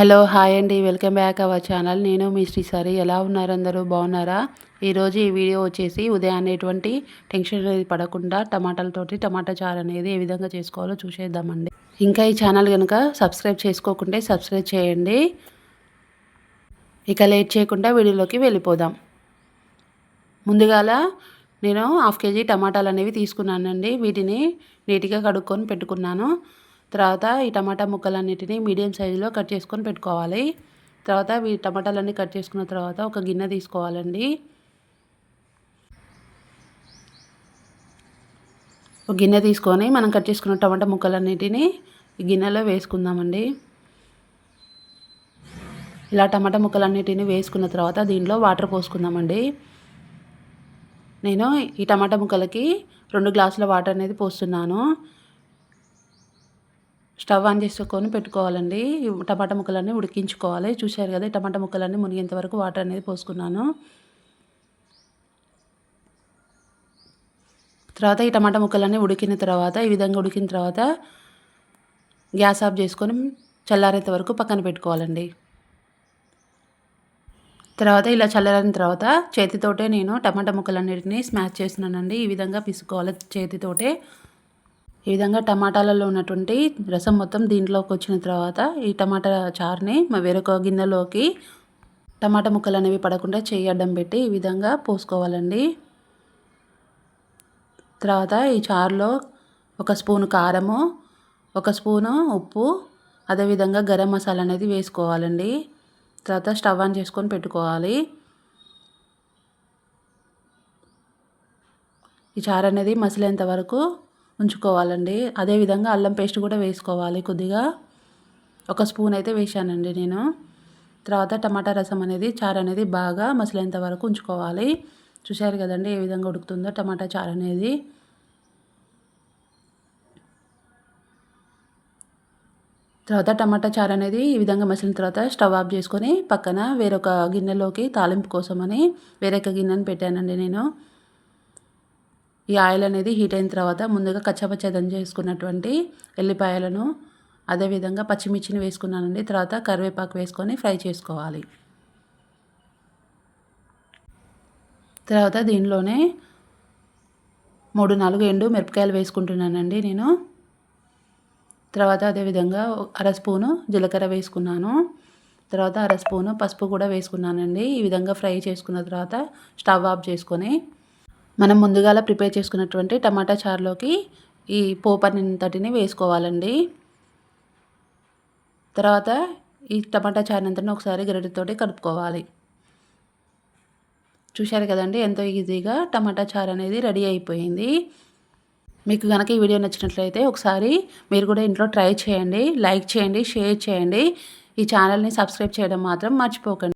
Hello hi అండి. Welcome back our channel. నేను మీ శ్రీసారి. ఎలా ఉన్నారు అందరూ? బాగున్నారా? ఈరోజు ఈ వీడియో వచ్చేసి ఉదయాన్నే ఎటువంటి టెన్షన్ అనేది పడకుండా టమాటాలతోటి టమాటా చారు అనేది ఏ విధంగా చేసుకోవాలో చూసేద్దామండి. ఇంకా ఈ ఛానల్ కనుక సబ్స్క్రైబ్ చేసుకోకుంటే సబ్స్క్రైబ్ చేయండి. ఇక లేట్ చేయకుండా వీడియోలోకి వెళ్ళిపోదాం. ముందుగాల నేను హాఫ్ కేజీ టమాటాలు అనేవి తీసుకున్నానండి. వీటిని నీట్గా కడుక్కొని పెట్టుకున్నాను. తర్వాత ఈ టమాటా ముక్కలన్నిటిని మీడియం సైజులో కట్ చేసుకొని పెట్టుకోవాలి. తర్వాత ఈ టమాటాలన్నీ కట్ చేసుకున్న తర్వాత ఒక గిన్నె తీసుకోవాలండి. ఒక గిన్నె తీసుకొని మనం కట్ చేసుకున్న టమాటా ముక్కలన్నిటిని ఈ గిన్నెలో వేసుకుందామండి. ఇలా టమాటా ముక్కలన్నిటిని వేసుకున్న తర్వాత దీనిలో వాటర్ పోసుకుందామండి. నేను ఈ టమాటా ముక్కలకి రెండు గ్లాసుల వాటర్ అనేది పోస్తున్నాను. స్టవ్ ఆన్ చేసుకొని పెట్టుకోవాలండి. టమాటా ముక్కలన్నీ ఉడికించుకోవాలి. చూశారు కదా టమాటా ముక్కలన్నీ మునిగేంత వరకు వాటర్ అనేది పోసుకున్నాను. తర్వాత ఈ టమాటా ముక్కలన్నీ ఉడికిన తర్వాత ఈ విధంగా ఉడికిన తర్వాత గ్యాస్ ఆఫ్ చేసుకొని చల్లారేంత వరకు పక్కన పెట్టుకోవాలండి. తర్వాత ఇలా చల్లారిన తర్వాత చేతితోటే నేను టమాటా ముక్కలన్నిటిని స్మాష్ చేస్తున్నానండి. ఈ విధంగా పిసుకోవాలి చేతితోటే. ఈ విధంగా టమాటాలలో ఉన్నటువంటి రసం మొత్తం దీంట్లోకి వచ్చిన తర్వాత ఈ టమాటా చారుని వేరొక గిన్నెలోకి టమాటా ముక్కలు అనేవి పడకుండా చేయి అడ్డం పెట్టి ఈ విధంగా పోసుకోవాలండి. తర్వాత ఈ చారులో ఒక స్పూను కారము ఒక స్పూను ఉప్పు అదేవిధంగా గరం మసాలా అనేది వేసుకోవాలండి. తర్వాత స్టవ్ ఆన్ చేసుకొని పెట్టుకోవాలి. ఈ చారు అనేది మసిలేంత వరకు ఉంచుకోవాలండి. అదేవిధంగా అల్లం పేస్ట్ కూడా వేసుకోవాలి. కొద్దిగా ఒక స్పూన్ అయితే వేసానండి నేను. తర్వాత టమాటా రసం అనేది చారు అనేది బాగా మసిలేంత వరకు ఉంచుకోవాలి. చూశారు కదండి ఏ విధంగా ఉడుకుతుందో టమాటా చారు అనేది. తర్వాత టమాటా చారు అనేది ఈ విధంగా మసిలిన తర్వాత స్టవ్ ఆఫ్ చేసుకొని పక్కన వేరొక గిన్నెలోకి తాలింపు కోసమని వేరొక గిన్నెని పెట్టానండి నేను. ఈ ఆయిల్ అనేది హీట్ అయిన తర్వాత ముందుగా కచ్చపచ్చ దంచి చేసుకున్నటువంటి ఎల్లిపాయలను అదేవిధంగా పచ్చిమిర్చిని వేసుకున్నానండి. తర్వాత కరివేపాకు వేసుకొని ఫ్రై చేసుకోవాలి. తర్వాత దీనిలోనే మూడు నాలుగు ఎండు మిరపకాయలు వేసుకుంటున్నానండి నేను. తర్వాత అదేవిధంగా అర స్పూను జీలకర్ర వేసుకున్నాను. తర్వాత అర స్పూను పసుపు కూడా వేసుకున్నానండి. ఈ విధంగా ఫ్రై చేసుకున్న తర్వాత స్టవ్ ఆఫ్ చేసుకొని మనం ముందుగాల ప్రిపేర్ చేసుకున్నటువంటి టమాటా చారులోకి ఈ పోపన్నింతటిని వేసుకోవాలండి. తర్వాత ఈ టమాటా చారునంతటిని ఒకసారి గరిటతోటి కలుపుకోవాలి. చూశారు కదండి ఎంతో ఈజీగా టమాటా చారు అనేది రెడీ అయిపోయింది. మీకు కనుక ఈ వీడియో నచ్చినట్లయితే ఒకసారి మీరు కూడా ఇంట్లో ట్రై చేయండి లైక్ చేయండి షేర్ చేయండి. ఈ ఛానల్ని సబ్స్క్రైబ్ చేయడం మాత్రం మర్చిపోకండి.